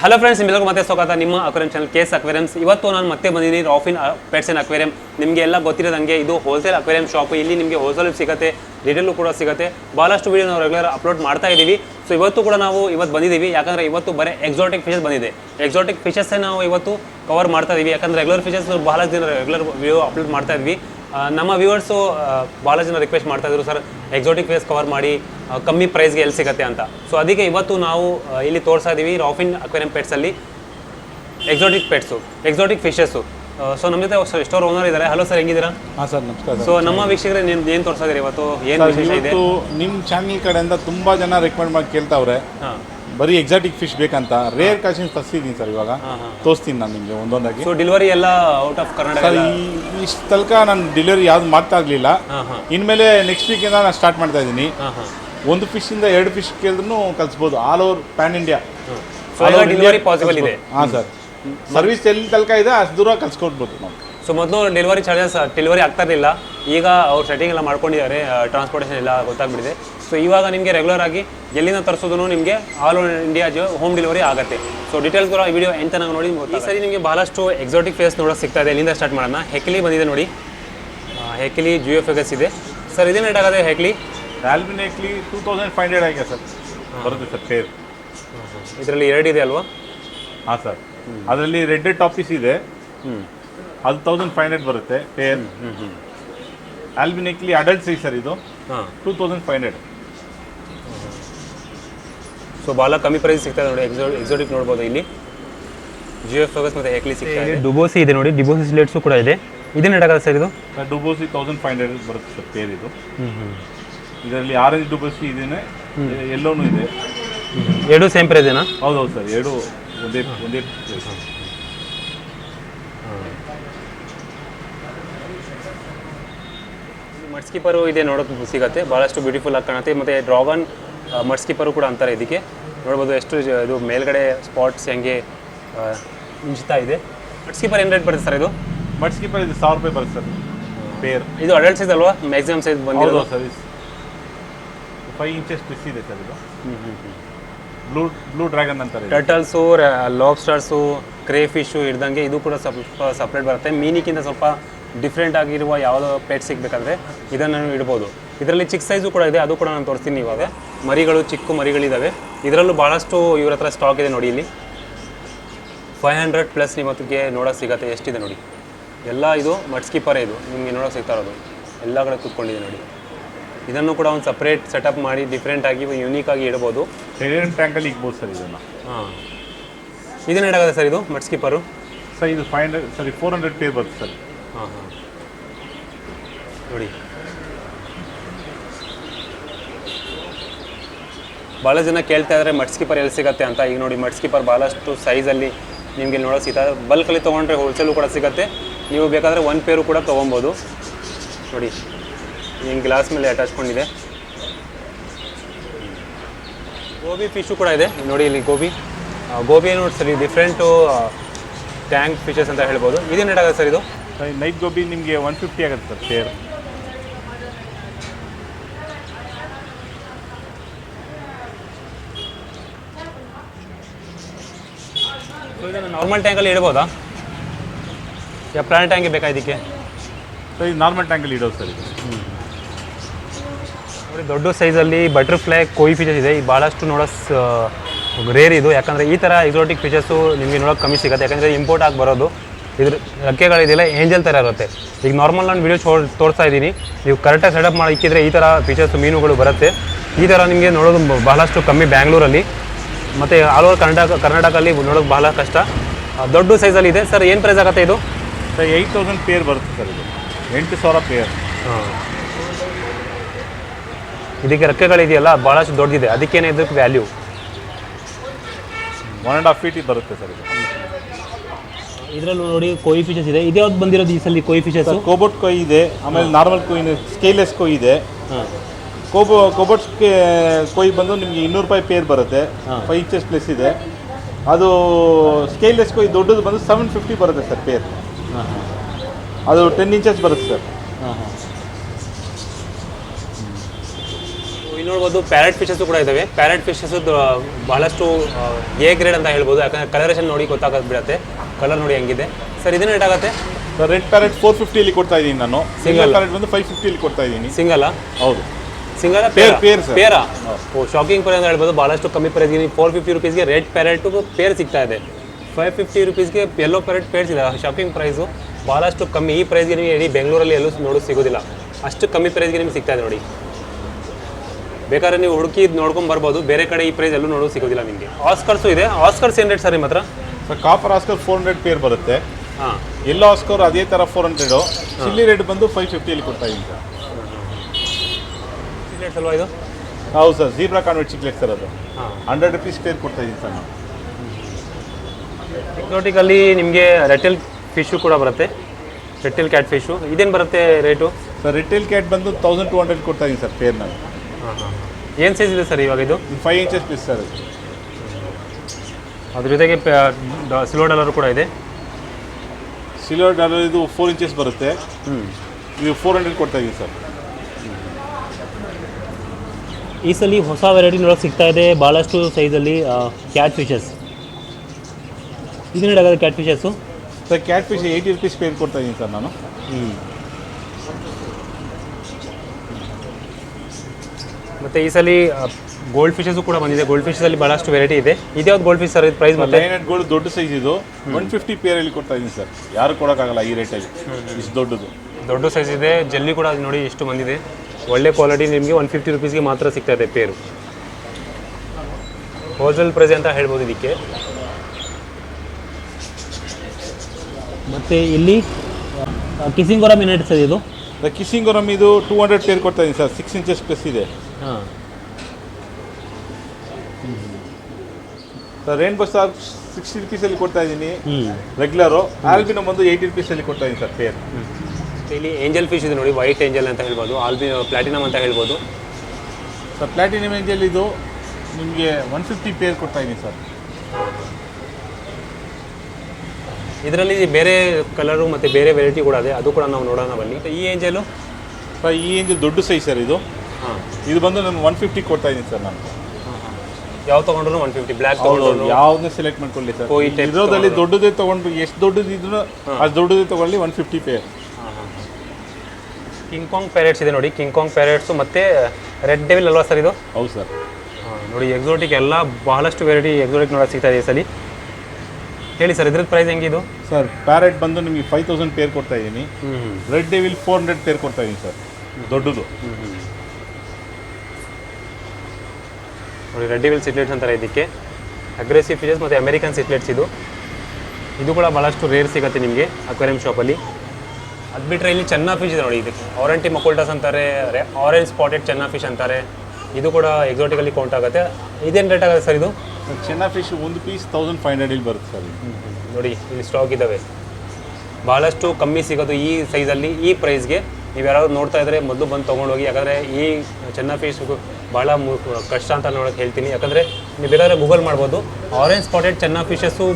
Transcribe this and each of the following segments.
Hello friends ನಿಮ್ಮೆಲ್ಲರಿಗೂ ಮತ್ತೆ ಸ್ವಾಗತ. ನಿಮ್ಮ ಅಕ್ವೇರಿಯಂ ಚಾನಲ್ ಕೇಸ್ ಅಕ್ವೇರಿಯಮ್ಸ್ ಇವತ್ತು ನಾನು ಮತ್ತೆ ಬಂದಿದ್ದೀನಿ ರಾಫಿನ್ ಪೆಟ್ಸ್ ಅಂಡ್ ಅಕ್ವೇರಿಯಂ ನಿಮಗೆ ಎಲ್ಲ ಗೊತ್ತಿರೋದಂಗೆ ಇದು ಹೋಲ್ಸೇಲ್ ಅಕ್ವೇರಿಯಂ ಶಾಪ್ ಇಲ್ಲಿ ನಿಮಗೆ ಹೋಲ್ಸೇಲ್ ಸಿಗುತ್ತೆ ರಿಟೇಲು ಕೂಡ ಸಿಗುತ್ತೆ. ಭಾಳಷ್ಟು ವೀಡಿಯೋ ನಾವು ರೆಗ್ಯುಲರ್ ಅಪ್ಲೋಡ್ ಮಾಡ್ತಾ ಇದ್ದೀವಿ. ಸೊ ಇವತ್ತು ಕೂಡ ನಾವು ಇವತ್ತು ಬಂದಿದ್ದೀವಿ. ಯಾಕಂದರೆ ಇವತ್ತು ಬರೀ ಎಕ್ಸಾಟಿಕ್ ಫಿಶಸ್ ಬಂದಿದೆ. ಎಕ್ಸಾಟಿಕ್ ಫಿಶಸ್ಸೇ ನಾವು ಇವತ್ತು ಕವರ್ ಮಾಡ್ತಾ ಇದ್ದೀವಿ. ಯಾಕಂದರೆ ರೆಗ್ಯುಲರ್ ಫಿಶಸ್ ಬಹಳಷ್ಟು ದಿನ ರೆಗ್ಯುಲರ್ ವೀಡಿಯೋ ಅಪ್ಲೋಡ್ ಮಾಡ್ತಾ ಇದ್ವಿ. ನಮ್ಮ ವ್ಯೂವರ್ಸು ಭಾಳ ಜನ ರಿಕ್ವೆಸ್ಟ್ ಮಾಡ್ತಾ ಇದ್ರು ಸರ್ ಎಕ್ಸಾಟಿಕ್ ಫೇಸ್ ಕವರ್ ಮಾಡಿ ಕಮ್ಮಿ ಪ್ರೈಸ್ಗೆ ಎಲ್ಲಿ ಸಿಗುತ್ತೆ ಅಂತ. ಸೊ ಅದಕ್ಕೆ ಇವತ್ತು ನಾವು ಇಲ್ಲಿ ತೋರಿಸ್ತಾ ಇದ್ದೀವಿ Raffin aquarium ಪೆಟ್ಸಲ್ಲಿ exotic pets exotic fishes so ನಮ್ಮ ಜೊತೆ ಸ್ಟೋರ್ ಓನರ್ ಇದ್ದಾರೆ ಹಲೋ ಸರ್ ಹೆಂಗಿದ್ದೀರಾ? ಹಾಂ ಸರ್ ನಮಸ್ಕಾರ. ಸೊ ನಮ್ಮ ವೀಕ್ಷಕರೇ ಏನು ಏನು ತೋರಿಸ್ತಾ ಇವತ್ತು ಏನು ವಿಶೇಷ ಇದೆ? ನಿಮ್ಮ ಚಾನಲ್ ಕಡೆಯಿಂದ ತುಂಬ ಜನ ರೆಕಮೆಂಡ್ ಮಾಡಿ ಕೇಳ್ತಾವ್ರೆ. ಹಾಂ. ಬರೀ ಎಕ್ಸಾಟಿಕ್ ಫಿಶ್ ಬೇಕಂತ ರೇರ್ ಕಾಶಿನ ತರಿಸಿದ್ದೀನಿ ಸರ್ ಇವಾಗ. ತೋರಿಸ್ತೀನಿ ನಾನು ನಿಮಗೆ ಒಂದೊಂದಾಗಿ. ಸೊ ಡೆಲಿವರಿ ಎಲ್ಲ ಔಟ್ ಆಫ್ ಕರ್ನಾಟಕ ಸರ್ ಈ ಇಷ್ಟು ತನಕ ನಾನು ಡೆಲಿವರಿ ಯಾವ್ದು ಮಾಡ್ತಾ ಹಾಂ ಇನ್ಮೇಲೆ ನೆಕ್ಸ್ಟ್ ವೀಕಿಂದ ನಾನು ಸ್ಟಾರ್ಟ್ ಮಾಡ್ತಾ ಇದ್ದೀನಿ. ಒಂದು ಫಿಶ್ ಒಂದು ಫಿಶಿಂದ ಎರಡು ಫಿಶ್ ಕೇಳಿದ್ರು ಕಲಿಸ್ಬೋದು all over pan India delivery possible ಇದೆ. ಹಾಂ ಸರ್ ಸರ್ವಿಸ್ ಎಲ್ಲಿ ತನಕ ಇದೆ ಅಷ್ಟು ದೂರ ಕಲ್ಸ್ಕೊಡ್ಬೋದು ನಾವು. ಸೊ ಮೊದಲು ಡೆಲಿವರಿ ಚಾರ್ಜಸ್ ಡೆಲಿವರಿ ಆಗ್ತಾ ಇರಲಿಲ್ಲ. ಈಗ ಅವ್ರು ಸೆಟ್ಟಿಂಗ್ ಎಲ್ಲ ಮಾಡ್ಕೊಂಡಿದ್ದಾರೆ ಟ್ರಾನ್ಸ್ಪೋರ್ಟೇಷನ್ ಎಲ್ಲ ಗೊತ್ತಾಗ್ಬಿಟ್ಟಿದೆ. ಸೊ ಇವಾಗ ನಿಮಗೆ ರೆಗ್ಯುಲರ್ ಆಗಿ ಎಲ್ಲಿಂದ ತರಿಸೋದು ನಿಮಗೆ all over India home delivery ಆಗುತ್ತೆ. ಸೊ ಡೀಟೇಲ್ಸ್ ಕೂಡ ವಿಡಿಯೋ ಎಂತ ನಾವು ನೋಡಿ ಈ ಸರಿ ನಿಮಗೆ ಭಾಳಷ್ಟು ಎಕ್ಸಾಟಿಕ್ ಫೇಸ್ ನೋಡೋಕೆ ಸಿಗ್ತಾ ಇದೆ. ಎಲ್ಲಿಂದ ಸ್ಟಾರ್ಟ್ ಮಾಡೋಣ? ಹೆಕ್ಲಿ ಬಂದಿದೆ ನೋಡಿ. ಹೆಕ್ಲಿ ಜಿಯೋ ಫೆಗಸ್ ಇದೆ. ಸರ್ ಇದೇನು ರೇಟ್ ಆಗುತ್ತೆ ಹೆಕ್ಲಿ ಆಲ್ಬಿನೇಕ್ಲಿ ಟೂ ತೌಸಂಡ್ ಫೈವ್ ಹಂಡ್ರೆಡ್ ಆಗಿದೆ ಸರ್ ಬರುತ್ತೆ ಸರ್ ಫೇರ್ ಇದರಲ್ಲಿ ಎರಡು ಇದೆ ಅಲ್ವಾ? ಹಾಂ ಸರ್ ಅದರಲ್ಲಿ ರೆಡ್ ಟಾಪಿಸ್ ಇದೆ. ಹ್ಞೂ ಅದು ತೌಸಂಡ್ ಫೈವ್ ಹಂಡ್ರೆಡ್ ಬರುತ್ತೆ ಪೇರ್ ಆಲ್ಬಿನ್ ಹೆಕ್ಲಿ ಆಲ್ಬಿನೆಕ್ಲಿ ಅಡಲ್ಟ್ ಸೈಜ್ ಸರ್ ಇದು. ಹಾಂ. Two thousand five hundred so ಭಾಳ ಕಮ್ಮಿ ಪ್ರೈಸ್ ಸಿಗ್ತದೆ ನೋಡಿ ಎಕ್ಸೋ ಎಕ್ಸೋಟಿಕ್ ನೋಡ್ಬೋದು ಇಲ್ಲಿ. ಜಿಯೋ ಫೋಕಸ್ ಮತ್ತು ಹೆಕ್ಲಿ ಸಿಗ್ತಾ ಇದೆ. ಡುಬೋಸಿ ಇದೆ ನೋಡಿ ಡಿಬೋಸಿ ಸ್ಲೇಟ್ಸು ಕೂಡ ಇದೆ. ಇದೇನು ಇಡಾಗಲ್ಲ ಸರ್ ಇದು? ಡುಬೋಸಿ ತೌಸಂಡ್ ಫೈವ್ ಹಂಡ್ರೆಡ್ ಬರುತ್ತೆ ಸರ್ ಪೇರ್ ಇದು. ಇದರಲ್ಲಿ ಆರೆಂಜ್ ಡುಬೋಸಿ ಇದೇನೆ ಎಲ್ಲೋನು ಇದೆ. ಎರಡು ಸೇಮ್ ಪ್ರೈಸ್ ಏನಾ? ಹೌದು ಹೌದು ಸರ್ ಎರಡು ಒಂದೇ ಒಂದೇ. ಮಡ್ಸ್ಕೀಪರು ಇದೆ ನೋಡೋಕೆ ಸಿಗುತ್ತೆ ಭಾಳಷ್ಟು ಬ್ಯೂಟಿಫುಲ್ ಆಗಿ ಕಾಣುತ್ತೆ. ಮತ್ತು ಡ್ರಾಗನ್ ಮಡ್ಸ್ಕೀಪರು ಕೂಡ ಅಂತಾರೆ ಇದಕ್ಕೆ. ನೋಡ್ಬೋದು ಎಷ್ಟು ಇದು ಮೇಲ್ಗಡೆ ಸ್ಪಾಟ್ಸ್ ಹೆಂಗೆ ಮಿಂಚ್ತಾ ಇದೆ. ಮಡ್ಸ್ಕೀಪರ್ ಏನು ರೇಟ್ ಬರುತ್ತೆ ಸರ್ ಇದು? ಮಡ್ಸ್ಕಿಪರ್ ಇದು ಸಾವಿರ ರೂಪಾಯಿ ಬರುತ್ತೆ ಸರ್ ಪೇರ್ ಇದು ಅಡಲ್ಟ್ ಸೈಜ್ ಅಲ್ವಾ? ಮ್ಯಾಕ್ಸಿಮಮ್ ಸೈಜ್ ಬಂದಿರೋದು? ಸರ್ ಫೈವ್ ಇಂಚಸ್ ಪಿಸ್ ಇದೆ ಸರ್ ಇದು. ಬ್ಲೂ ಬ್ಲೂ ಡ್ರ್ಯಾಗನ್ ಅಂತಾರೆ. ಟರ್ಟಲ್ಸು ಲಾಬ್ಸ್ಟರ್ಸು ಕ್ರೇ ಫಿಶು ಹಿಡ್ದಂಗೆ ಇದು ಕೂಡ ಸ್ವಲ್ಪ ಸಪ್ರೇಟ್ ಬರುತ್ತೆ. ಮೀನಿಗಿಂತ ಸ್ವಲ್ಪ ಡಿಫ್ರೆಂಟ್ ಆಗಿರುವ ಯಾವುದೋ ಪೆಟ್ ಸಿಗಬೇಕಂದ್ರೆ ಇದನ್ನು ಇಡ್ಬೋದು. ಇದರಲ್ಲಿ ಚಿಕ್ಕ ಸೈಜು ಕೂಡ ಇದೆ ಅದು ಕೂಡ ನಾನು ತೋರಿಸ್ತೀನಿ ಇವಾಗ. ಮರಿಗಳು ಚಿಕ್ಕ ಮರಿಗಳಿದ್ದಾವೆ ಇದರಲ್ಲೂ ಭಾಳಷ್ಟು ಇವ್ರ ಹತ್ರ ಸ್ಟಾಕ್ ಇದೆ ನೋಡಿ ಇಲ್ಲಿ. ಫೈವ್ ಹಂಡ್ರೆಡ್ ಪ್ಲಸ್ ನಿಮ್ಮತ್ತಿಗೆ ನೋಡೋಕೆ ಸಿಗುತ್ತೆ ಎಷ್ಟಿದೆ ನೋಡಿ. ಎಲ್ಲ ಇದು ಮಡ್ಸ್ಕಿಪ್ಪರೇ ಇದು. ನಿಮಗೆ ನೋಡೋಕೆ ಸಿಗ್ತಾ ಇರೋದು. ಎಲ್ಲ ಕಡೆ ಕೂತ್ಕೊಂಡಿದೆ ನೋಡಿ. ಇದನ್ನು ಕೂಡ ಒಂದು ಸಪ್ರೇಟ್ ಸೆಟಪ್ ಮಾಡಿ ಡಿಫ್ರೆಂಟಾಗಿ ಯುನೀಕ್ ಆಗಿ ಇಡ್ಬೋದು. ಟೆರಿಯನ್ ಟ್ಯಾಂಕಲ್ಲಿ ಇಗ್ಬೋದು ಸರ್ ಇದನ್ನು. ಹಾಂ. ಇದನ್ನ ಇಡಾಗುತ್ತೆ ಸರ್ ಇದು ಮಡ್ಸ್ಕಿಪ್ಪರು ಸರ್ ಇದು ಫೈವ್ ಹಂಡ್ರೆಡ್ ಸರಿ ಫೋರ್ ಹಂಡ್ರೆಡ್ ಪೇ ಬರುತ್ತೆ ಸರ್. ಹಾಂ ಹಾಂ. ನೋಡಿ. ಭಾಳ ಜನ ಕೇಳ್ತಾ ಇದ್ದಾರೆ ಮಡ್ಸ್ಕಿಪರ್ ಎಲ್ಲಿ ಸಿಗುತ್ತೆ ಅಂತ. ಈಗ ನೋಡಿ, ಮಡ್ಸ್ಕಿಪರ್ ಭಾಳಷ್ಟು ಸೈಜಲ್ಲಿ ನಿಮಗೆ ನೋಡೋ ಸಿಗ್ತದೆ ಬಲ್ಕಲ್ಲಿ ತೊಗೊಂಡ್ರೆ ಹೋಲ್ಸೇಲು ಕೂಡ ಸಿಗುತ್ತೆ. ನೀವು ಬೇಕಾದರೆ ಒನ್ ಪೇರು ಕೂಡ ತೊಗೊಬೋದು. ನೋಡಿ ಹಿಂಗೆ ಗ್ಲಾಸ್ ಮೇಲೆ ಅಟ್ಯಾಚ್ಕೊಂಡಿದೆ ಗೋಬಿ ಫಿಶು ಕೂಡ ಇದೆ. ನೋಡಿ ಇಲ್ಲಿ ಗೋಬಿ. ಗೋಬಿ ನೋಡಿ ಸರ್ ಡಿಫ್ರೆಂಟು ಟ್ಯಾಂಕ್ ಫಿಶಸ್ ಅಂತ ಹೇಳ್ಬೋದು. ಇದೇನು ಸರ್ ಇದು? ನೈಟ್ ಗೋಬಿ ನಿಮಗೆ ಒನ್ ಫಿಫ್ಟಿ ಆಗುತ್ತೆ ಸರ್ ಪೇರ್ ನಾರ್ಮಲ್ ಟ್ಯಾಂಕಲ್ಲಿ ಇಡ್ಬೋದಾ ಯಾ ಪ್ಲಾನ್ ಟ್ಯಾಂಕ್ ಬೇಕಾ ಇದಕ್ಕೆ? ಸರ್ ಇದು ನಾರ್ಮಲ್ ಟ್ಯಾಂಕಲ್ಲಿ ಇಡೋದು ಸರ್ ಇದು. ನೋಡಿ ದೊಡ್ಡ ಸೈಜಲ್ಲಿ ಬಟರ್ಫ್ಲೈ ಕೋಯಿ ಫೀಚರ್ಸ್ ಇದೆ. ಈ ಭಾಳಷ್ಟು ನೋಡೋ ರೇರ್ ಇದು. ಯಾಕಂದರೆ ಈ ಥರ ಎಕ್ಸೋಟಿಕ್ ಫೀಚರ್ಸು ನಿಮಗೆ ನೋಡೋಕೆ ಕಮ್ಮಿ ಸಿಗುತ್ತೆ. ಯಾಕಂದರೆ ಇಂಪೋರ್ಟ್ ಆಗಿ ಬರೋದು. ಇದ್ರ ರೆಕ್ಕೆಗಳಿದೆಯಲ್ಲ ಏಂಜಲ್ ಥರ ಇರುತ್ತೆ. ಈಗ ನಾರ್ಮಲ್ ನಾನು ವಿಡಿಯೋ ಚೋ ತೋರಿಸ್ತಾ ಇದ್ದೀನಿ. ನೀವು ಕರೆಕ್ಟಾಗಿ ಸೆಟಪ್ ಮಾಡಿ ಇಕ್ಕಿದ್ರೆ ಈ ಥರ ಫೀಚರ್ಸ್ ಮೀನುಗಳು ಬರುತ್ತೆ. ಈ ಥರ ನಿಮಗೆ ನೋಡೋದು ಬಹಳಷ್ಟು ಕಮ್ಮಿ ಬ್ಯಾಂಗ್ಳೂರಲ್ಲಿ ಮತ್ತು ಆಲ್ ಓವರ್ ಕರ್ನಾಟಕ ಕರ್ನಾಟಕದಲ್ಲಿ ನೋಡೋಕೆ ಬಹಳ ಕಷ್ಟ. ದೊಡ್ಡ ಸೈಜಲ್ಲಿ ಇದೆ. ಸರ್ ಏನು ಪ್ರೈಸ್ ಆಗುತ್ತೆ ಇದು? ಸರ್ ಏಯ್ಟ್ ತೌಸಂಡ್ ಪೇರ್ ಬರುತ್ತೆ ಸರ್ ಇದು. ಎಂಟು ಸಾವಿರ ಪೇರ್ ಇದಕ್ಕೆ ರೆಕ್ಕೆಗಳಿದೆಯಲ್ಲ ಭಾಳಷ್ಟು ದೊಡ್ಡದಿದೆ. ಅದಕ್ಕೇನೆ ಇದಕ್ಕೆ ವ್ಯಾಲ್ಯೂ ಒನ್ ಆ್ಯಂಡ್ ಹಾಫ್ ಫೀಟಿಗೆ ಬರುತ್ತೆ ಸರ್ ಇದು. ಇದರಲ್ಲೂ ನೋಡಿ ಕೋಯಿ ಫಿಶಸ್ ಇದೆ. ಇದು ಯಾವ್ದು ಬಂದಿರೋದು ಈ ಸಲ ಕೋಯಿ ಫಿಶಸ್ ಸರ್ ಕೋಬೋಟ್ ಕೊಯ್ ಇದೆ. ಆಮೇಲೆ ನಾರ್ಮಲ್ ಕೊಯ್ ಸ್ಕೇಲೆಸ್ ಕೊಯ್ ಇದೆ. ಕೋಬೋ ಕೋಬೋಟ್ಸ್ ಕೊಯ್ ಬಂದು ನಿಮಗೆ ಇನ್ನೂರು ರೂಪಾಯಿ ಪೇರ್ ಬರುತ್ತೆ. ಹಾಂ. ಫೈವ್ ಇಂಚಸ್ ಪ್ಲಸ್ ಇದೆ. ಅದು ಸ್ಕೇಲೆಸ್ ಕೊಯ್ ದೊಡ್ಡದು ಬಂದು ಸೆವೆನ್ ಫಿಫ್ಟಿ ಬರುತ್ತೆ ಸರ್ ಪೇರ್ ಅದು ಟೆನ್ ಇಂಚಸ್ ಬರುತ್ತೆ ಸರ್. ಇಲ್ಲಿ ಇಲ್ಲಿ ನೋಡ್ಬೋದು ಪ್ಯಾರೆಟ್ ಫಿಶಸ್ ಕೂಡ ಇದಾವೆ. ಪ್ಯಾರೆಟ್ ಫಿಶಸ್ ಬಹಳಷ್ಟು ಎ ಗ್ರೇಡ್ ಅಂತ ಹೇಳ್ಬೋದು. ಯಾಕಂದ್ರೆ ಕಲರೇಷನ್ ನೋಡಿ ಗೊತ್ತಾಗೋದು ಬಿಡುತ್ತೆ ಕಲರ್ ನೋಡಿ ಹೆಂಗಿದೆ. ಸರ್ ಇದನ್ನ ರೇಟ್ ಆಗುತ್ತೆ? ಸರ್ ರೆಡ್ ಪ್ಯಾರೆಟ್ ಫೋರ್ ಫಿಫ್ಟಿಯಲ್ಲಿ ಕೊಡ್ತಾ ಇದ್ದೀನಿ ನಾನು. ಸಿಂಗಲ್ ಪ್ಯಾರೆಟ್ ಬಂದು ಫೈವ್ ಫಿಫ್ಟಿಯಲ್ಲಿ ಕೊಡ್ತಾ ಇದ್ದೀನಿ ಸಿಂಗಲ್ ಹೌದು. Single pair pair. ಪೇರ ಓ ಶಾಕಿಂಗ್ ಪ್ರೈಸ್ ಅಂತ ಹೇಳ್ಬೋದು. ಬಹಳಷ್ಟು ಕಮ್ಮಿ ಪ್ರೈಸ್ಗೆ ಫೋರ್ ಫಿಫ್ಟಿ ರುಪೀಸ್ಗೆ ರೆಡ್ ಪ್ಯಾರೆಟು ಪೇರ್ ಸಿಗ್ತಾ ಇದೆ. ಫೈವ್ ಫಿಫ್ಟಿ ರುಪೀಸ್ಗೆ ಯೆಲ್ಲೋ ಪ್ಯಾರೆಟ್ ಪೇರ್ಸ್ ಇದೆ. ಶಾಕಿಂಗ್ ಪ್ರೈಸು ಬಹಳಷ್ಟು ಕಮ್ಮಿ ಈ ಪ್ರೈಸ್ಗೆ ನಿಮಗೆ ಇಡೀ ಬೆಂಗಳೂರಲ್ಲಿ ಎಲ್ಲೂ ನೋಡೋ ಸಿಗೋದಿಲ್ಲ. ಅಷ್ಟು ಕಮ್ಮಿ ಪ್ರೈಸ್ಗೆ ನಿಮ್ಗೆ ಸಿಗ್ತಾ ಇದೆ ನೋಡಿ. ಬೇಕಾದ್ರೆ ನೀವು ಹುಡುಕಿ ನೋಡ್ಕೊಂಡು ಬರ್ಬೋದು. ಬೇರೆ ಕಡೆ ಈ ಪ್ರೈಸ್ ಎಲ್ಲೂ ನೋಡೋದು ಸಿಗೋದಿಲ್ಲ ನಿಮಗೆ. ಆಸ್ಕರ್ಸು ಇದೆ. ಆಸ್ಕರ್ಸ್ ಏನು ರೇಟ್ ಸರ್ ನಿಮ್ಮ ಹತ್ರ? Sir copper oscar four hundred pair ಬರುತ್ತೆ. ಹಾಂ. ಎಲ್ಲೋ ಆಸ್ಕರ್ ಅದೇ ಥರ ಫೋರ್ ಹಂಡ್ರೆಡು ಚಿಲ್ಲಿ ರೇಟ್ ಬಂದು ಫೈವ್ ಫಿಫ್ಟಿಯಲ್ಲಿ ಕೊಡ್ತಾ ಇದ್ದೀನಿ ಸರ್. ರೇಟ್ಸ್ ಅಲ್ವಾ ಇದು? ಹೌದು sir zebra convict cichlid sir ಅದು. ಹಂಡ್ರೆಡ್ ರುಪೀಸ್ ಪೇರ್ ಕೊಡ್ತಾ ಇದ್ದೀನಿ ಸರ್ ನಾವು. ಎಕ್ಸೋಟಿಕಲ್ಲಿ ನಿಮಗೆ ರೆಟೆಲ್ ಫಿಶು ಕೂಡ ಬರುತ್ತೆ. ರೆಟೆಲ್ ಕ್ಯಾಟ್ ಫಿಶು ಇದೇನು ಬರುತ್ತೆ ರೇಟು ಸರ್ ರಿಟೇಲ್ ಕ್ಯಾಟ್ ಬಂದು ತೌಸಂಡ್ ಟು ಹಂಡ್ರೆಡ್ ಕೊಡ್ತಾ ಇದ್ದೀನಿ ಸರ್ ಪೇರ್ ನಾನು ಹಾಂ ಹಾಂ. ಏನು ಸೈಜ್ ಇದೆ ಸರ್ ಇವಾಗ ಇದು? ಇದು ಫೈವ್ ಇಂಚಸ್ ಪೀಸ್ ಸರ್ ಅದು ಅದ್ರ ಜೊತೆಗೆ ಸಿಲ್ವರ್ ಡಾಲರ್ ಕೂಡ ಇದೆ. ಸಿಲ್ವರ್ ಡಾಲರ್ ಇದು ಫೋರ್ ಇಂಚಸ್ ಬರುತ್ತೆ. ಹ್ಞೂ ಇದು ಫೋರ್ ಹಂಡ್ರೆಡ್ ಕೊಡ್ತಾ ಇದ್ದೀನಿ ಸರ್. ಈ ಸಲ ಹೊಸ ವೆರೈಟಿ ನೋಡೋಕೆ ಸಿಗ್ತಾ ಇದೆ. ಭಾಳಷ್ಟು ಸೈಜಲ್ಲಿ ಕ್ಯಾಟ್ ಫಿಶಸ್ ಇದನ್ನ cat fishes sir cat fish eighty rupees pair ಕೊಡ್ತಾ ಇದ್ದೀನಿ ಸರ್ ನಾನು. ಹ್ಞೂ ಮತ್ತು ಈ ಸಲ ಗೋಲ್ಡ್ ಫಿಶಸ್ಸು ಕೂಡ ಬಂದಿದೆ. ಗೋಲ್ಡ್ ಫಿಶಲ್ಲಿ ಭಾಳಷ್ಟು ವೆರೈಟಿ ಇದೆ. ಇದ್ಯಾವ್ದು ಗೋಲ್ಡ್ ಫಿಶ್ ಸರ್ ಇದು ಪ್ರೈಸ್ ಮತ್ತೆ? ಲೈನ್ ಗೋಲ್ಡ್ ದೊಡ್ಡ ಸೈಜ್ ಇದು. ಒನ್ ಫಿಫ್ಟಿ ಪೇರಲ್ಲಿ ಕೊಡ್ತಾ ಇದ್ದೀನಿ ಸರ್. ಯಾರು ಕೊಡೋಕ್ಕಾಗಲ್ಲ ಈ ರೇಟಲ್ಲಿ ಇಷ್ಟು ದೊಡ್ಡದು. ದೊಡ್ಡ ಸೈಜ್ ಇದೆ. ಜಲ್ಲಿ ಕೂಡ ನೋಡಿ ಎಷ್ಟು ಬಂದಿದೆ. ಒಳ್ಳೆ ಕ್ವಾಲಿಟಿ ನಿಮಗೆ ಒನ್ ಫಿಫ್ಟಿ ರುಪೀಸ್ಗೆ ಮಾತ್ರ ಸಿಗ್ತಾ ಇದೆ ಪೇರು ಹೋಲ್ಸೇಲ್ ಪ್ರೈಸ್ ಅಂತ ಹೇಳ್ಬೋದು ಇದಕ್ಕೆ? ಮತ್ತೆ ಇಲ್ಲಿ ಕಿಸಿಂಗ್ ಏನು ಸರ್ ಇದು? ಕಿಸಿಂಗೋರಮ್ ಇದು ಟೂ ಹಂಡ್ರೆಡ್ ಪೇರ್ ಕೊಡ್ತಾ ಇದ್ದೀನಿ ಸರ್ ಸಿಕ್ಸ್ ಇಂಚಸ್ ಪ್ಲಸ್ ಇದೆ. ಹಾಂ. ಸರ್ ರೇನ್ಬೋ ಸರ್ ಸಿಕ್ಸ್ಟಿ ರುಪೀಸಲ್ಲಿ ಕೊಡ್ತಾ ಇದ್ದೀನಿ ರೆಗ್ಯುಲರು ಆಲ್ಬಿನ ಬಂದು ಏಯ್ಟಿ ರುಪೀಸಲ್ಲಿ ಕೊಡ್ತಾ ಇದ್ದೀನಿ ಸರ್ ಪೇರ್ ಇಲ್ಲಿ ಏಂಜಲ್ ಫಿಶ್ ಇದೆ ನೋಡಿ ವೈಟ್ ಏಂಜಲ್ ಅಂತ ಹೇಳ್ಬೋದು ಆಲ್ಬಿ ಪ್ಲಾಟಿನಮ್ ಅಂತ ಹೇಳ್ಬೋದು. ಸರ್ ಪ್ಲಾಟಿನಮ್ ಏಂಜಲ್ ಇದು ನಿಮಗೆ ಒನ್ ಫಿಫ್ಟಿ ಪೇರ್ ಕೊಡ್ತಾ ಇದ್ದೀನಿ ಸರ್ ಇದರಲ್ಲಿ ಬೇರೆ ಕಲರು ಮತ್ತು ಬೇರೆ ವೆರೈಟಿ ಕೂಡ ಅದೇ ಅದು ಕೂಡ ನಾವು ನೋಡೋಣ ಬನ್ನಿ. ಈ ಏಂಜಲು? ಸರ್ ಈ ಏಂಜಲ್ ದೊಡ್ಡ ಸೈಜ್ ಸರ್ ಇದು. ಹಾಂ. ಇದು ಬಂದು ನಾನು ಒನ್ ಫಿಫ್ಟಿ ಕೊಡ್ತಾ ಇದ್ದೀನಿ ಸರ್ ನಾನು. ಯಾವ ತೊಗೊಂಡ್ರು ಒನ್ ಫಿಫ್ಟಿ ಬ್ಲ್ಯಾಕ್ ತೊಗೊಂಡು ತೊಗೊಂಡ್ರು ಯಾವ್ದನ್ನ ಸೆಲೆಕ್ಟ್ ಮಾಡ್ಕೊಳ್ಳಿ ಸರ್ ಇರೋದಲ್ಲಿ ದೊಡ್ಡದೇ ತೊಗೊಂಡು ಎಷ್ಟು ದೊಡ್ಡದು ಇದ್ರು ಅಷ್ಟು ದೊಡ್ಡದೇ ತೊಗೊಳ್ಳಿ one fifty pair king kong parrots ಇದೆ ನೋಡಿ. ಕಿಂಗ್ ಕಾಂಗ್ ಪ್ಯಾರೆಟ್ಸು ಮತ್ತು ರೆಡ್ ಡೆವಿಲ್ ಅಲ್ವಾ ಸರ್ ಇದು? ಹೌದು ಸರ್ ನೋಡಿ ಎಕ್ಸೋಟಿಕ್ ಎಲ್ಲ ಬಹಳಷ್ಟು ವೆರೈಟಿ ಎಕ್ಸೋಟಿಕ್ ನೋಡೋಕೆ ಸಿಗ್ತಾ ಇದೆ ಸಲ. ಹೇಳಿ ಸರ್ ಇದ್ರದ್ದು ಪ್ರೈಸ್ ಹೆಂಗಿದು? ಸರ್ ಪ್ಯಾರೆಟ್ ಬಂದು ನಿಮಗೆ ಫೈವ್ ತೌಸಂಡ್ ಪೇರ್ ಕೊಡ್ತಾ ಇದ್ದೀನಿ ಹ್ಞೂ ಹ್ಞೂ red devil four hundred pair ಕೊಡ್ತಾ ಇದ್ದೀನಿ ಸರ್ ದೊಡ್ಡದು. ನೋಡಿ ರೆಡ್ ಡೆವಿಲ್ ಸಿಟ್ಲೆಟ್ಸ್ ಅಂತಾರೆ ಇದಕ್ಕೆ. ಅಗ್ರೆಸಿವ್ ಫೀಚರ್ಸ್ ಮತ್ತು ಅಮೆರಿಕನ್ ಸಿಟ್ಲೆಟ್ಸ್ ಇದು. ಇದು ಕೂಡ ಭಾಳಷ್ಟು ರೇರ್ ಸಿಗುತ್ತೆ ನಿಮಗೆ ಅಕ್ವೇರಿಯಂ ಶಾಪಲ್ಲಿ ಅದು ಬಿಟ್ಟರೆ ಇಲ್ಲಿ ಚೆನ್ನ ಫಿಶ್ ಇದೆ ನೋಡಿ ಇದಕ್ಕೆ. ಆರೆಂಟಿ ಮಕೋಲ್ಟಾಸ್ ಅಂತಾರೆ ಆರೆಂಜ್ ಸ್ಪಾಟೆಡ್ ಚೆನ್ನ ಫಿಶ್ ಅಂತಾರೆ. ಇದು ಕೂಡ ಎಕ್ಸಾಟಿಕಲ್ಲಿ ಕೌಂಟ್ ಆಗುತ್ತೆ. ಇದೇನು ರೇಟ್ ಆಗುತ್ತೆ ಸರ್ ಇದು? ಚೆನ್ನ ಫಿಶ್ ಒಂದು ಪೀಸ್ ತೌಸಂಡ್ ಫೈವ್ ಹಂಡ್ರೆಡ್ ಇಲ್ಲಿ ಬರುತ್ತೆ ಸರ್ ನೋಡಿ ಇಲ್ಲಿ ಸ್ಟಾಕ್ ಇದ್ದಾವೆ. ಭಾಳಷ್ಟು ಕಮ್ಮಿ ಸಿಗೋದು ಈ ಸೈಜಲ್ಲಿ ಈ ಪ್ರೈಸ್ಗೆ ನೀವು ಯಾರಾದರೂ ನೋಡ್ತಾ ಇದ್ರೆ ಮೊದಲು ಬಂದು ತೊಗೊಂಡೋಗಿ ಯಾಕಂದರೆ ಈ ಚೆನ್ನ ಫಿಶ್ ಭಾಳ ಕಷ್ಟ ಅಂತ ನೋಡೋಕ್ಕೆ ಹೇಳ್ತೀನಿ. ಯಾಕಂದರೆ ನೀವು ಬೇಕಾದ್ರೆ ಗೂಗಲ್ ಮಾಡ್ಬೋದು ಆರೆಂಜ್ ಸ್ಪಾಟೆಡ್ ಚೆನ್ನ ಫಿಶಸ್ಸು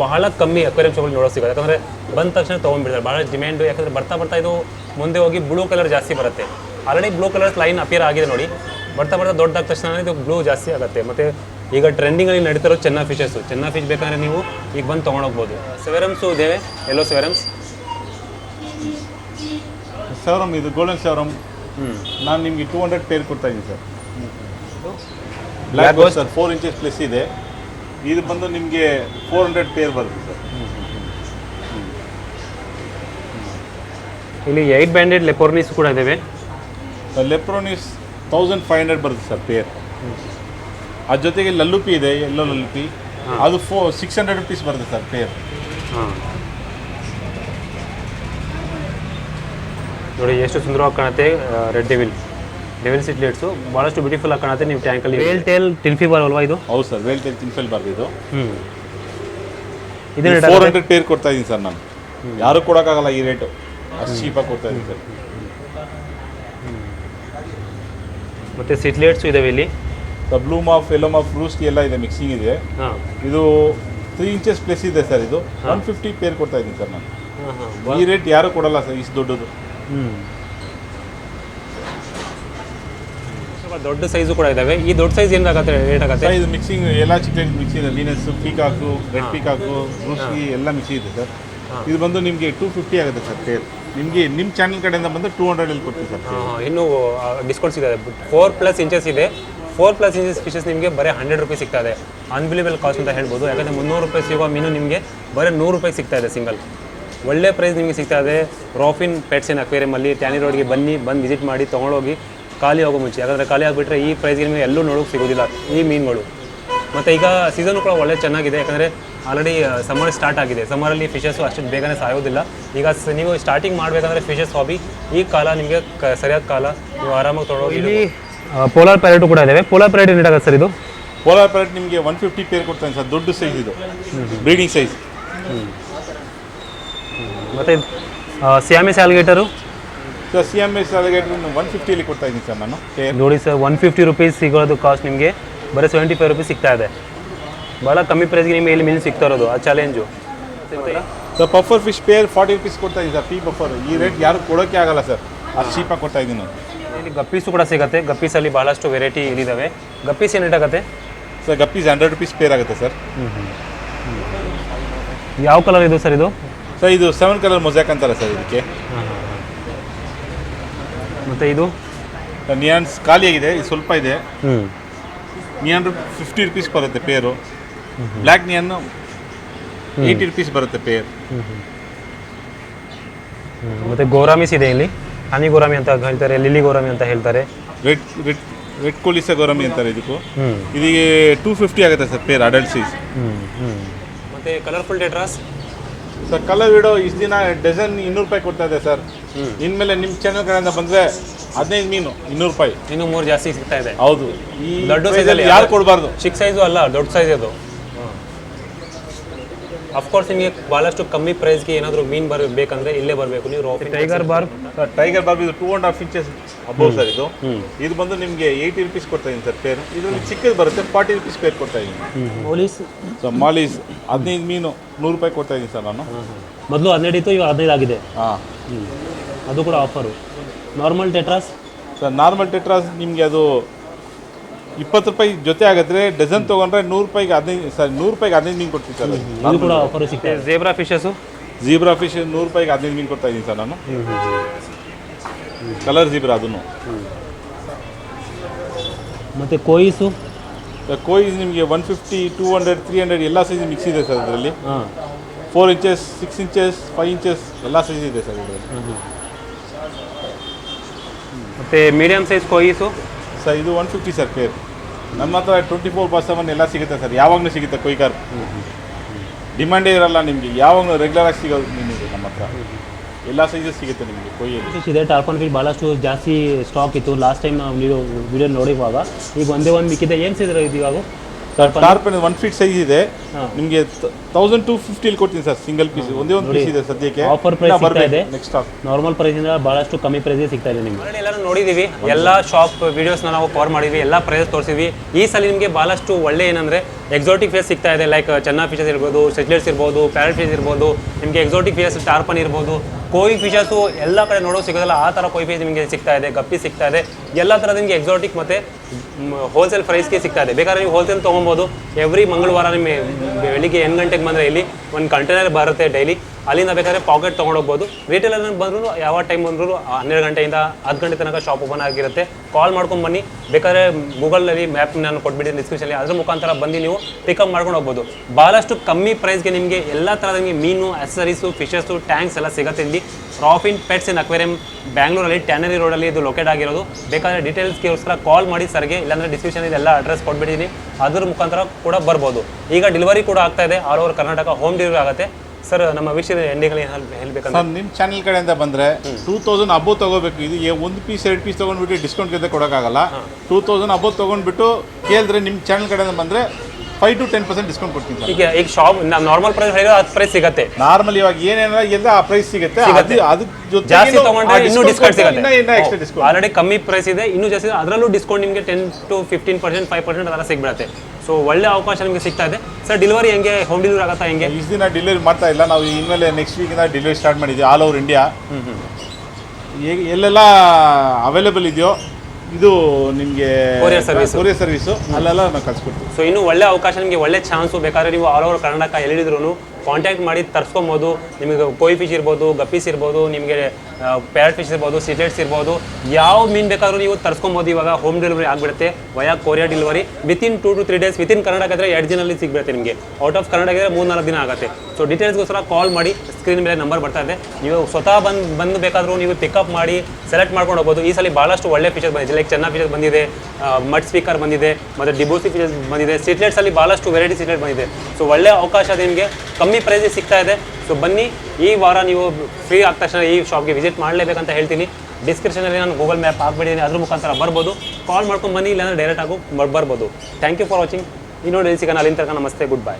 ಬಹಳ ಕಮ್ಮಿ ಅಕ್ವೇರಿಯಂ ಶೋಗಳು ನೋಡೋಕೆ ಸಿಗೋದು ಯಾಕಂದರೆ ಬಂದ ತಕ್ಷಣ ತೊಗೊಂಡ್ಬಿಡ್ತಾರೆ. ಭಾಳ ಡಿಮ್ಯಾಂಡು ಯಾಕಂದರೆ ಬರ್ತಾ ಬರ್ತಾ ಇದು ಮುಂದೆ ಹೋಗಿ ಬ್ಲೂ ಕಲರ್ ಜಾಸ್ತಿ ಬರುತ್ತೆ. Already blue colours line appear ಆಗಿದೆ ನೋಡಿ. ಬರ್ತಾ ಬರ್ತಾ ದೊಡ್ಡದಾದ ತಕ್ಷಣ ಇದು ಬ್ಲೂ ಜಾಸ್ತಿ ಆಗುತ್ತೆ. ಮತ್ತು ಈಗ ಟ್ರೆಂಡಿಂಗಲ್ಲಿ ನಡೀತಿರೋ ಚೆನ್ನ ಫಿಶಸ್ಸು ಚೆನ್ನ ಫಿಶ್ ಬೇಕಂದ್ರೆ ನೀವು ಈಗ ಬಂದು ತೊಗೊಂಡೋಗ್ಬೋದು. ಸೆವೆರಮ್ಸು ಇದ್ದೇವೆ ಎಲ್ಲೋ ಸೆವೆರಮ್ಸ್ ಸೆವರಮ್ ಇದು ಗೋಲ್ಡನ್ ಸೆವರಮ್ ಹ್ಞೂ ನಾನು ನಿಮಗೆ ಟೂ ಹಂಡ್ರೆಡ್ ಪೇರ್ ಕೊಡ್ತಾ ಇದ್ದೀನಿ sir black sir four inches plus ಇದೆ. ಇದು ಬಂದು ನಿಮಗೆ ಫೋರ್ ಹಂಡ್ರೆಡ್ ಪೇರ್ ಬರುತ್ತೆ ಸರ್. ಇಲ್ಲಿ ಏಯ್ಟ್ ಬ್ಯಾಂಡೆಡ್ ಲೆಪೋರ್ನಿಸ್ ಕೂಡ ಇದ್ದಾವೆ ಲೆಪ್ರೋನಿಸ್ ತೌಸಂಡ್ ಫೈವ್ ಹಂಡ್ರೆಡ್ ಬರುತ್ತೆ ಸರ್ ಪೇರ್ ಅದ್ರ ಜೊತೆಗೆ ಲಲ್ಲುಪಿ ಇದೆ ಎಲ್ಲೋ ಲಲ್ಲುಪಿ. ಅದು ಫೋ ಸಿಕ್ಸ್ ಹಂಡ್ರೆಡ್ ರುಪೀಸ್ ಬರುತ್ತೆ ಸರ್ ಪೇರ್ ನೋಡಿ ಎಷ್ಟು ಸುಂದರವಾಗಿ ಕಾಣುತ್ತೆ ರೆಡ್ ಡೆವಿಲ್ ಡೆವಿಲ್ ಸಿಟ್ಲೇಟ್ಸು ಭಾಳಷ್ಟು ಬ್ಯೂಟಿಫುಲ್ ಆಗಿ ಕಾಣುತ್ತೆ ನೀವು ಟ್ಯಾಂಕಲ್ಲಿ ವೇಲ್ ಟೇಲ್ ಟಿನ್ಫಿ ಬಾರ್ ಅಲ್ವಾ ಇದು? ಹೌದು ಸರ್ ವೇಲ್ ಟೇಲ್ ತಿನ್ಫೆಲ್ ಬರ್ದಿದ್ದು. ಹ್ಞೂ ಇದು ಫೋರ್ ಹಂಡ್ರೆಡ್ ಪೇರ್ ಕೊಡ್ತಾ ಇದ್ದೀನಿ ಸರ್ ನಾನು. ಯಾರು ಕೊಡೋಕ್ಕಾಗಲ್ಲ ಈ ರೇಟು ಅಷ್ಟು ಚೀಪಾಗಿ ಕೊಡ್ತಾ ಇದ್ದೀನಿ ಸರ್. ಮತ್ತು ಸಿಟ್ಲೆಟ್ಸು ಇದಾವೆ ಇಲ್ಲಿ. ಬ್ಲೂ ಮಾಫ್ ಎಲ್ಲೋ ಮಾಫ್ ಫ್ರೂಸ್ ಎಲ್ಲ ಇದೆ ಮಿಕ್ಸಿಂಗ್ ಇದೆ. ಹಾಂ. ಇದು ತ್ರೀ ಇಂಚಸ್ ಪ್ಲಸ್ ಇದೆ ಸರ್ ಇದು. ಒನ್ ಫಿಫ್ಟಿ ಪೇರ್ ಕೊಡ್ತಾ ಇದ್ದೀನಿ ಸರ್ ನಾನು. ಈ ರೇಟ್ ಯಾರು ಕೊಡಲ್ಲ ಸರ್ ಇಷ್ಟು ದೊಡ್ಡದು. ಹ್ಞೂ ದೊಡ್ಡ ಸೈಜು ಕೂಡ ಇದಾವೆ. ಈ ದೊಡ್ಡ ಸೈಜ್ ಏನಾಗುತ್ತೆ ರೇಟ್ ಆಗುತ್ತೆ? ಸರ್ ಇದು ಮಿಕ್ಸಿಂಗ್ ಎಲ್ಲ ಚಿಕನ್ ಮಿಕ್ಸಿ ಇದೆ. ಲೀನಸ್ ಪೀಕಾಕು ರೆಡ್ ಪೀಕಾಕು ಬ್ರೂಸ್ಗಿ ಎಲ್ಲ ಮಿಕ್ಸಿ ಇದೆ ಸರ್. ಇದು ಬಂದು ನಿಮಗೆ ಟೂ ಫಿಫ್ಟಿ ಆಗುತ್ತೆ ಸರ್ ಟೇಲ್ ನಿಮಗೆ ನಿಮ್ಮ ಚಾನಲ್ ಕಡೆಯಿಂದ ಬಂದು ಟೂ ಹಂಡ್ರೆಡಲ್ಲಿ ಕೊಡ್ತೀವಿ ಸರ್ ಇನ್ನೂ ಡಿಸ್ಕೌಂಟ್ ಇದೆ. ಫೋರ್ ಪ್ಲಸ್ ಇಂಚಸ್ ಇದೆ. ಫೋರ್ ಪ್ಲಸ್ ಇಂಚಸ್ ಫಿಶಸ್ ನಿಮಗೆ ಬರೀ ಹಂಡ್ರೆಡ್ ರುಪೀಸ್ ಸಿಗ್ತಾ ಇದೆ. ಅನ್ಬಿಲಿಬಲ್ ಕಾಸ್ಟ್ ಅಂತ ಹೇಳ್ಬೋದು. ಯಾಕಂದ್ರೆ ಮುನ್ನೂರು ರೂಪಾಯಿ ಸಿಗೋ ಮೀನು ನಿಮಗೆ ಬರೀ ನೂರು ರೂಪಾಯಿ ಸಿಗ್ತಾ ಇದೆ ಸಿಂಗಲ್ ಒಳ್ಳೆ ಪ್ರೈಸ್ ನಿಮಗೆ ಸಿಗ್ತಾ ಇದೆ. ರಾಫಿನ್ ಪೆಟ್ಸ್ ಇನ್ ಅಕ್ವೇರಿಯಮಲ್ಲಿ ಟ್ಯಾನಿ ರೋಡ್ಗೆ ಬನ್ನಿ ಬಂದು ವಿಸಿಟ್ ಮಾಡಿ ತೊಗೊಂಡೋಗಿ ಖಾಲಿ ಆಗೋ ಮುಂಚೆ. ಯಾಕಂದರೆ ಖಾಲಿ ಆಗಿಬಿಟ್ರೆ ಈ ಪ್ರೈಸ್ಗೆ ನಿಮಗೆ ಎಲ್ಲೂ ನೋಡೋಕೆ ಸಿಗೋದಿಲ್ಲ ಈ ಮೀನುಗಳು. ಮತ್ತು ಈಗ ಸೀಸನ್ ಕೂಡ ಒಳ್ಳೆ ಚೆನ್ನಾಗಿದೆ. ಯಾಕಂದರೆ ಆಲ್ರೆಡಿ ಸಮ್ಮರ್ ಸ್ಟಾರ್ಟ್ ಆಗಿದೆ. ಸಮ್ಮರಲ್ಲಿ ಫಿಶಸ್ಸು ಅಷ್ಟು ಬೇಗನೆ ಸಾಯೋದಿಲ್ಲ. ಈಗ ನೀವು ಸ್ಟಾರ್ಟಿಂಗ್ ಮಾಡಬೇಕಂದ್ರೆ ಫಿಶಸ್ ಹಾಬಿ ಈ ಕಾಲ ನಿಮಗೆ ಕ ಸರಿಯಾದ ಕಾಲ. ನೀವು ಆರಾಮಾಗಿ ತೊಗೊಳ್ಳೋ ಇಲ್ಲಿ ಪೋಲಾರ್ ಪ್ಯಾರೆಟು ಕೂಡ ಇದ್ದಾವೆ ಪೋಲಾರ್ ಪ್ಯಾರೆಟ್ ಏನಾಗುತ್ತೆ ಸರ್ ಇದು? ಪೋಲಾರ್ ಪ್ಯಾರೆಟ್ ನಿಮಗೆ ಒನ್ ಫಿಫ್ಟಿ ಪೇರ್ ಕೊಡ್ತಾನೆ ಸರ್. ದೊಡ್ಡ ಸೈಜ್ ಇದು. ಬ್ರೀಡಿಂಗ್ ಸೈಜ್ ಮತ್ತು Siamese alligator sir C M S alligator one ಫಿಫ್ಟಿಲಿ ಕೊಡ್ತಾ ಇದ್ದೀನಿ ಸರ್ ನಾನು. ನೋಡಿ ಸರ್ ಒನ್ ಫಿಫ್ಟಿ ರುಪೀಸ್ ಸಿಗೋದು ಕಾಸ್ಟ್ ನಿಮಗೆ. ಬರೀ ಸೆವೆಂಟಿ ಫೈವ್ ರುಪೀಸ್ ಸಿಗ್ತಾ ಇದೆ. ಭಾಳ ಕಮ್ಮಿ ಪ್ರೈಸ್ಗೆ ನಿಮಗೆ ಇಲ್ಲಿ ಮೀನು ಸಿಗ್ತಾ ಇರೋದು ಆ challenge sir puffer fish pair forty rupees ಕೊಡ್ತಾ ಇದ್ದೀನಿ ಸರ್ ಪಿ ಪಫರ್ ಈ ರೇಟ್ ಯಾರು ಕೊಡೋಕ್ಕೆ ಆಗಲ್ಲ ಸರ್ ಅಷ್ಟು ಚೀಪಾಗಿ ಕೊಡ್ತಾ ಇದ್ದೀನಿ. ನಾನು ಇಲ್ಲಿ ಗಪ್ಪೀಸು ಕೂಡ ಸಿಗುತ್ತೆ. ಗಪ್ಪೀಸಲ್ಲಿ ಭಾಳಷ್ಟು ವೆರೈಟಿ ಇಲ್ಲಿದ್ದಾವೆ ಗಪ್ಪೀಸ್ ಏನು ಆಗುತ್ತೆ? Sir guppies hundred rupees pair ಆಗುತ್ತೆ ಸರ್ ಯಾವ ಕಲರ್ ಇದು ಸರ್ ಇದು? ಸರ್ ಇದು ಸೆವೆನ್ ಕಲರ್ ಮೊಜಾಕ್ ಅಂತಾರೆ ಸರ್ ಇದಕ್ಕೆ. ಮತ್ತು ಇದು? ನಿಯಾನ್ಸ್ ಖಾಲಿಯಾಗಿದೆ ಇದು ಸ್ವಲ್ಪ ಇದೆ. ಹ್ಞೂ ನಿಯಾನ್ ಫಿಫ್ಟಿ ರುಪೀಸ್ ಬರುತ್ತೆ pair black neon eighty rupees ಬರುತ್ತೆ ಪೇರ್ ಮತ್ತೆ ಗೋರಾಮಿಸ್ ಇದೆ ಇಲ್ಲಿ. ಹನಿ ಗೋರಾಮಿ ಅಂತ ಹೇಳ್ತಾರೆ ಲಿಲಿ ಗೋರಾಮಿ ಅಂತ ಹೇಳ್ತಾರೆ. Red red red Colisa gourami ಅಂತಾರೆ ಇದಕ್ಕೂ. ಇದಿಗೆ ಟೂ ಫಿಫ್ಟಿ ಆಗುತ್ತೆ ಸರ್ ಪೇರ್ ಅಡಲ್ಟ್ ಸೈಜ್ ಮತ್ತೆ colourful tetras sir colour widow ಇಷ್ಟು ದಿನ ಡಜನ್ ಇನ್ನೂರು ರೂಪಾಯಿ ಕೊಡ್ತಾ ಇದೆ ಸರ್ ಇನ್ಮೇಲೆ ನಿಮ್ಮ ಚಾನಲ್ ಕಡೆಯಿಂದ ಬಂದರೆ ಹದಿನೈದು ಮೀನು ಇನ್ನೂರು ರೂಪಾಯಿ. ಇನ್ನೂ ಮೂರು ಜಾಸ್ತಿ ಸಿಗ್ತಾ ಇದೆ. ಹೌದು. ಈ ದೊಡ್ಡ ಸೈಜಲ್ಲಿ ಯಾರು ಕೊಡಬಾರ್ದು? ಚಿಕ್ಕ ಸೈಜು ಅಲ್ಲ ದೊಡ್ಡ ಸೈಜ್ ಅದು. ಅಫ್ಕೋರ್ಸ್ ನಿಮಗೆ ಭಾಳಷ್ಟು ಕಮ್ಮಿ ಪ್ರೈಸ್ಗೆ ಏನಾದರೂ ಮೀನು ಬರಬೇಕಂದ್ರೆ ಇಲ್ಲೇ ಬರಬೇಕು. ನೀವು ಟೈಗರ್ ಬಾರ್ ಟೈಗರ್ ಬಾರ್ ಇದು two and half inches above sir ಇದು. ಇದು ಬಂದು ನಿಮಗೆ ಏಯ್ಟಿ ರುಪೀಸ್ ಕೊಡ್ತಾ ಇದ್ದೀನಿ ಸರ್ ಪೇರ್ ಇದರಲ್ಲಿ ಚಿಕ್ಕದು ಬರುತ್ತೆ ಫಾರ್ಟಿ ರುಪೀಸ್ ಪೇರ್ ಕೊಡ್ತಾ ಇದ್ದೀನಿ ಮಾಲೀಸ್ ಸೊ ಮಾಲೀಸ್ ಹದಿನೈದು ಮೀನು ನೂರು ರೂಪಾಯಿ ಕೊಡ್ತಾ ಇದ್ದೀನಿ ಸರ್ ನಾನು. ಮೊದಲು ಹದಿನೈದು ಇತ್ತು ಇವಾಗ ಹದಿನೈದು ಆಗಿದೆ. ಹಾಂ. ಅದು ಕೂಡ offer normal tetras sir normal tetras ನಿಮಗೆ ಅದು ಇಪ್ಪತ್ತು ರೂಪಾಯಿ ಜೊತೆ ಆಗಿದ್ರೆ ಡಜನ್ ತೊಗೊಂಡ್ರೆ ನೂರು ರೂಪಾಯಿಗೆ ಹದಿನೈದು ಸರ್ ನೂರು ರೂಪಾಯಿಗೆ ಹದಿನೈದು ಮೀನು ಕೊಡ್ತೀನಿ ಸರ್. ಇದು ಕೂಡ ಆಫರ್ ಸಿಗ್ತದೆ ಜೇಬ್ರಾ ಫಿಶಸ್ಸು ಜೀಬ್ರಾ ಫಿಶ್ ನೂರು ರೂಪಾಯಿಗೆ ಹದಿನೈದು ಮೀನು ಕೊಡ್ತಾ ಇದ್ದೀನಿ ಸರ್ ನಾನು. ಕಲರ್ ಜೀಬ್ರಾ ಅದನ್ನು ಮತ್ತು ಕೋಯಿಸು? ಕೋಯಿಸ್ ನಿಮಗೆ one fifty two hundred three hundred ಎಲ್ಲ ಸೈಜ್ ಮಿಕ್ಸ್ ಇದೆ ಸರ್ ಅದರಲ್ಲಿ ಹಾಂ. Four inches six inches five inches ಎಲ್ಲ ಸೈಜ್ ಇದೆ ಸರ್ ಇದರಲ್ಲಿ. ಮತ್ತು ಮೀಡಿಯಮ್ ಸೈಜ್ ಕೋಯಿಸು? ಸರ್, ಇದು ಒನ್ ಫಿಫ್ಟಿ ಸರ್ ಫೇರ್ ನಮ್ಮ ಹತ್ರ ಟ್ವೆಂಟಿ ಫೋರ್ ಬಾರ್ ಸೆವೆನ್ ಎಲ್ಲ ಸಿಗುತ್ತೆ ಸರ್, ಯಾವಾಗಲೂ ಸಿಗುತ್ತೆ ಕೊಯ್ಕಾರ್ ಡಿಮ್ಯಾಂಡೇ ಇರಲ್ಲ ನಿಮಗೆ, ಯಾವಾಗಲೂ ರೆಗ್ಯುಲರಾಗಿ ಸಿಗೋದು ನಿಮಗೆ ನಮ್ಮ ಹತ್ರ. ಎಲ್ಲ ಸೈಜಸ್ ಸಿಗುತ್ತೆ ನಿಮಗೆ ಕೊಯ್ಯಲ್ಲಿ. ಇದೆ ಟಾರ್ಪನ್ ಫೀಲ್ ಭಾಳಷ್ಟು ಜಾಸ್ತಿ ಸ್ಟಾಕ್ ಇತ್ತು. ಲಾಸ್ಟ್ ಟೈಮ್ ನಾವು ವೀಡಿಯೋ ವಿಡಿಯೋ ನೋಡಿರುವಾಗ ಈಗ ಒಂದೇ ಒಂದು ಮಿಕ್ಕಿದೆ. ಏನು ಸಿದ್ರೆ ಇದು ಇವಾಗ? ಟಾರ್ಪನ್ ಒನ್ ಫೀಟ್ ಸೈಜ್ ಇದೆ. ನಿಮಗೆ ತೌಸಂಡ್ ಟೂ ಫಿಫ್ಟಿಲಿ ಕೊಡ್ತೀನಿ ಸರ್ ಸಿಂಗಲ್ ಪೀಸ್ ಒಂದೇ ಒಂದು ಪೀಸ್ ಇದೆ ಸದ್ಯಕ್ಕೆ. ಆಫರ್ ಪ್ರೈಸ್ ಸಿಗ್ತಾ ಇದೆ. ನೆಕ್ಸ್ಟ್ ಆಫ್ ನಾರ್ಮಲ್ ಇಂದ ಬಹಳಷ್ಟು ಕಮ್ಮಿ ಪ್ರೈಸ್ ಸಿಗ್ತಾ ಇದೆ ನಿಮಗೆ. ಎಲ್ಲ ನೋಡಿದೀವಿ. ಎಲ್ಲ ಶಾಪ್ ವಿಡಿಯೋಸ್ನ ನಾವು ಕವರ್ ಮಾಡಿದ್ವಿ. ಎಲ್ಲ ಪ್ರೈಸ್ ತೋರಿಸಿದ್ವಿ. ಈ ಸಲ ನಿಮಗೆ ಬಹಳಷ್ಟು ಒಳ್ಳೆ ಏನಂದ್ರೆ ಎಕ್ಸಾಟಿಕ್ ಫೇಸ್ ಸಿಗ್ತಾ ಇದೆ. ಲೈಕ್ ಚೆನ್ನ ಫೀಚರ್ಸ್ ಇರ್ಬೋದು ಸೆಟ್ಲೆಟ್ಸ್ ಇರ್ಬೋದು ಪ್ಯಾರೆಟ್ ಫೀಸ್ ಇರ್ಬೋದು ನಿಮಗೆ ಎಕ್ಸಾಟಿಕ್ ಫೇಸ್ ಟಾರ್ಪನ್ ಇರ್ಬೋದು ಕೋಯಿ ಫೀಚರ್ಸು ಎಲ್ಲ ಕಡೆ ನೋಡೋ ಸಿಗೋದಿಲ್ಲ. ಆ ಥರ ಕೋಯಿ ಫೀಸ್ ನಿಮಗೆ ಸಿಗ್ತಾ ಇದೆ ಗಪ್ಪಿ ಸಿಗ್ತಾ ಇದೆ. ಎಲ್ಲ ಥರದ ನಿಮಗೆ ಎಕ್ಸಾಟಿಕ್ ಮತ್ತು ಹೋಲ್ಸೇಲ್ ಪ್ರೈಸ್ಗೆ ಸಿಗ್ತಾ ಇದೆ. ಬೇಕಾದ್ರೆ ನೀವು ಹೋಲ್ಸೇಲ್ ತೊಗೊಬೋದು. ಎವ್ರಿ ಮಂಗಳವಾರ ನಿಮಗೆ ಬೆಳಿಗ್ಗೆ ಎಂಟು ಗಂಟೆಗೆ ಬಂದರೆ ಇಲ್ಲಿ ಒಂದು ಕಂಟೈನರ್ ಬರುತ್ತೆ ಡೈಲಿ ಅಲ್ಲಿಂದ ಬೇಕಾದ್ರೆ ಪಾಕೆಟ್ ತೊಗೊಂಡೋಗ್ಬೋದು ರೀಟೇಲರ್ ಬಂದರೂ ಯಾವ ಟೈಮ್ ಬಂದರೂ ಹನ್ನೆರಡು ಗಂಟೆಯಿಂದ ಹತ್ತು ಗಂಟೆ ತನಕ ಶಾಪ್ ಓಪನ್ ಆಗಿರುತ್ತೆ. ಕಾಲ್ ಮಾಡ್ಕೊಂಡು ಬನ್ನಿ. ಬೇಕಾದ್ರೆ ಗೂಗಲಲ್ಲಿ ಮ್ಯಾಪ್ ನಾನು ಕೊಟ್ಬಿಟ್ಟಿದ್ದೀನಿ ಡಿಸ್ಕ್ರಿಪ್ಷನಲ್ಲಿ ಅದ್ರ ಮುಖಾಂತರ ಬಂದು ನೀವು ಪಿಕಪ್ ಮಾಡ್ಕೊಂಡು ಹೋಗ್ಬೋದು. ಭಾಳಷ್ಟು ಕಮ್ಮಿ ಪ್ರೈಸ್ಗೆ ನಿಮಗೆ ಎಲ್ಲ ಥರದ ನಿಮಗೆ ಮೀನು ಅಕ್ಸರೀಸು ಫಿಶಸ್ಸು ಟ್ಯಾಂಕ್ಸ್ ಎಲ್ಲ ಸಿಗುತ್ತೆ ಇಲ್ಲಿ. ರಾಫಿನ್ ಪೆಟ್ಸ್ ಇನ್ ಅಕ್ವೇರಿಯಂ ಬ್ಯಾಂಗ್ಳೂರಲ್ಲಿ ಟ್ಯಾನರಿ ರೋಡಲ್ಲಿ ಇದು ಲೊಕೇಟ್ ಆಗಿರೋದು. ಬೇಕಾದರೆ ಡೀಟೇಲ್ಸ್ಗೋಸ್ಕರ ಕಾಲ್ ಮಾಡಿ ಸರ್ಗೆ ಇಲ್ಲಾಂದರೆ ಡಿಸ್ಕ್ರಿಪ್ಷನ್ ಎಲ್ಲ ಅಡ್ರೆಸ್ ಕೊಟ್ಬಿಟ್ಟಿದ್ದೀನಿ ಅದ್ರ ಮುಖಾಂತರ ಕೂಡ ಬರ್ಬೋದು. ಈಗ ಡೆಲಿವರಿ ಕೂಡ ಆಗ್ತಾ ಇದೆ all over Karnataka home delivery ಆಗುತ್ತೆ. ಸರ್ ನಮ್ಮ ವಿಷಯದ ಎಂಡಿಗಳಲ್ಲಿ ಹೇಳಬೇಕಂತ ಸರ್ ನಿಮ್ಮ ಚಾನಲ್ ಕಡೆಯಿಂದ ಬಂದರೆ ಟೂ ತೌಸಂಡ್ ಅಬೋ ತಗೋಬೇಕು. ಇದು ಒಂದು ಪೀಸ್ ಎರಡು ಪೀಸ್ ತೊಗೊಂಡ್ಬಿಟ್ಟು ಡಿಸ್ಕೌಂಟ್ ಕೊಡೋಕ್ಕಾಗಲ್ಲ. ಟೂ ತೌಸಂಡ್ ಅಬೋ ತೊಗೊಂಡ್ಬಿಟ್ಟು ಕೇಳಿದ್ರೆ ನಿಮ್ಮ ಚಾನಲ್ ಕಡೆಯಿಂದ ಬಂದರೆ five to ten percent discount ಕೊಡ್ತೀನಿ ಸರ್. ಈಗ ಈಗ ಶಾಪ್ ನಾವು ನಾರ್ಮಲ್ ಪ್ರೈಸ್ ಹೇಳಿದ್ರೆ ಅದು ಪ್ರೈಸ್ ಸಿಗುತ್ತೆ. ನಾರ್ಮಲ್ ಇವಾಗ ಏನೇನ ಎಲ್ಲ ಆ ಪ್ರೈಸ್ ಸಿಗುತ್ತೆ. ಸಿಗುತ್ತೆ. ಅದು ಜೊತೆ ಜಾಸ್ತಿ ತಗೊಂಡ್ರೆ ಇನ್ನೂ ಡಿಸ್ಕೌಂಟ್ ಸಿಗುತ್ತೆ. ಇನ್ನೂ ಎಕ್ಸ್ಟ್ರಾ ಡಿಸ್ಕೌಂಟ್ ಆಲ್ರೆಡಿ ಕಮ್ಮಿ ಪ್ರೈಸ್ ಇದೆ ಇನ್ನೂ ಜಾಸ್ತಿ ಇದೆ. ಅದರಲ್ಲೂ ಡಿಸ್ಕೌಂಟ್ ನಿಮಗೆ ten to fifteen percent five percent ಅದರ ಸಿಗ್ಬಿಡುತ್ತೆ. ಸೊ ಒಳ್ಳೆ ಅವಕಾಶ ನಿಮಗೆ ಸಿಗ್ತಾ ಇದೆ. ಸರ್ ಡೆಲಿವರಿ ಹೆಂಗೆ? ಹೋಮ್ ಡೆಲಿವರಿ ಆಗುತ್ತಾ ಹೆಂಗೆ? ಇಷ್ಟು ದಿನ ಡೆಲಿವರಿ ಮಾಡ್ತಾ ಇಲ್ಲ. ನಾವು ಇನ್ಮೇಲೆ ನೆಕ್ಸ್ಟ್ ವೀಕಿಂದ ಡೆಲಿವರಿ ಸ್ಟಾರ್ಟ್ ಮಾಡಿದ್ವಿ ಆಲ್ ಓವರ್ ಇಂಡಿಯಾ ಎಲ್ಲೆಲ್ಲ ಅವೈಲೇಬಲ್ ಇದೆಯೋ ಇದು ನಿಮಗೆ ಕೊರಿಯರ್ ಸರ್ವಿಸ್. Courier service. ಅಲ್ಲೆಲ್ಲ ನಾವು ಕಳ್ಸಿಕೊಡ್ತೀವಿ ಸೊ ಇನ್ನೂ ಒಳ್ಳೆ ಅವಕಾಶ ನಿಮಗೆ ಒಳ್ಳೆ ಚಾನ್ಸು. ಬೇಕಾದ್ರೆ ನೀವು ಆಲ್ ಓವರ್ ಕರ್ನಾಟಕ ಎಲ್ಲಿದ್ರು ಕಾಂಟ್ಯಾಕ್ಟ್ ಮಾಡಿ ತರಿಸ್ಕೊಬೋದು. ನಿಮಗೆ ಕೋಯಿ ಫಿಶ್ ಇರ್ಬೋದು ಗಪ್ಪೀಸ್ ಇರ್ಬೋದು ನಿಮಗೆ ಪ್ಯಾರೆಟ್ ಫಿಶ್ ಇರ್ಬೋದು ಸಿಟೆಟ್ಸ್ ಇರ್ಬೋದು, ಯಾವ ಮೀನು ಬೇಕಾದ್ರೂ ನೀವು ತರ್ಸ್ಕೊಬೋದು. ಇವಾಗ ಹೋಮ್ ಡೆಲಿವರಿ ಆಗಿಬಿಡುತ್ತೆ via courier delivery within two two three days within Karnataka ಇದ್ರೆ ಎರಡು ದಿನಲ್ಲಿ ಸಿಗ್ಬಿಡುತ್ತೆ ನಿಮಗೆ. ಔಟ್ ಆಫ್ ಕರ್ನಾಟಕ ಇದ್ರೆ ಮೂರು ನಾಲ್ಕು ದಿನ ಆಗುತ್ತೆ. ಸೊ ಡೀಟೇಲ್ಸ್ಗೋಸ್ಕರ ಕಾಲ್ ಮಾಡಿ ಸ್ಕ್ರೀನ್ ಮೇಲೆ ನಂಬರ್ ಬರ್ತಾ ಇದೆ. ನೀವು ಸ್ವತಃ ಬಂದು ಬಂದು ಬೇಕಾದರೂ ನೀವು ಪಿಕಪ್ ಮಾಡಿ ಸೆಲೆಕ್ಟ್ ಮಾಡ್ಕೊಂಡು ಹೋಗ್ಬೋದು. ಈ ಸಲ ಭಾಳಷ್ಟು ಒಳ್ಳೆ ಫೀಚರ್ಸ್ ಬಂದಿದೆ. ಲೈಕ್ ಚೆನ್ನಾಗಿ ಫೀಚರ್ಸ್ ಬಂದಿದೆ ಮಡ್ ಸ್ಪೀಕರ್ ಬಂದಿದೆ, ಮತ್ತು ಡಿಬೋಸಿ ಫೀಚರ್ಸ್ ಬಂದಿದೆ. ಸಿಟ್ಲೆಟ್ಸಲ್ಲಿ ಭಾಳಷ್ಟು ವೆರೈಟಿ ಸಿಟ್ಲೆಟ್ ಬಂದಿದೆ. ಸೊ ಒಳ್ಳೆ ಅವಕಾಶ ನಿಮಗೆ. ಕಮ್ಮಿ ಪ್ರೈಸಿಗೆ ಸಿಗ್ತಾ ಇದೆ. ಸೊ ಬನ್ನಿ, ಈ ವಾರ ನೀವು ಫ್ರೀ ಆದ ತಕ್ಷಣ ಈ ಶಾಪ್ಗೆ ವಿಸಿಟ್ ಮಾಡಲೇಬೇಕಂತ ಹೇಳ್ತೀನಿ. ಡಿಸ್ಕ್ರಿಪ್ಷನಲ್ಲಿ ನಾನು ಗೂಗಲ್ ಮ್ಯಾಪ್ ಹಾಕ್ಬಿಟ್ಟಿದ್ದೀನಿ, ಅದ್ರ ಮುಖಾಂತರ ಬರ್ಬೋದು. ಕಾಲ್ ಮಾಡ್ಕೊಂಡು ಬನ್ನಿ, ಇಲ್ಲಾಂದ್ರೆ ಡೈರೆಕ್ಟ್ ಆಗು ಬರ್ಬೋದು. ಥ್ಯಾಂಕ್ ಯು ಫಾರ್ ವಾಚಿಂಗ್ ಇನ್ನೊಂದು ಸಿಗೋಣ, ಅಲ್ಲಿಂದ ನಮಸ್ತೆ ಗುಡ್ ಬೈ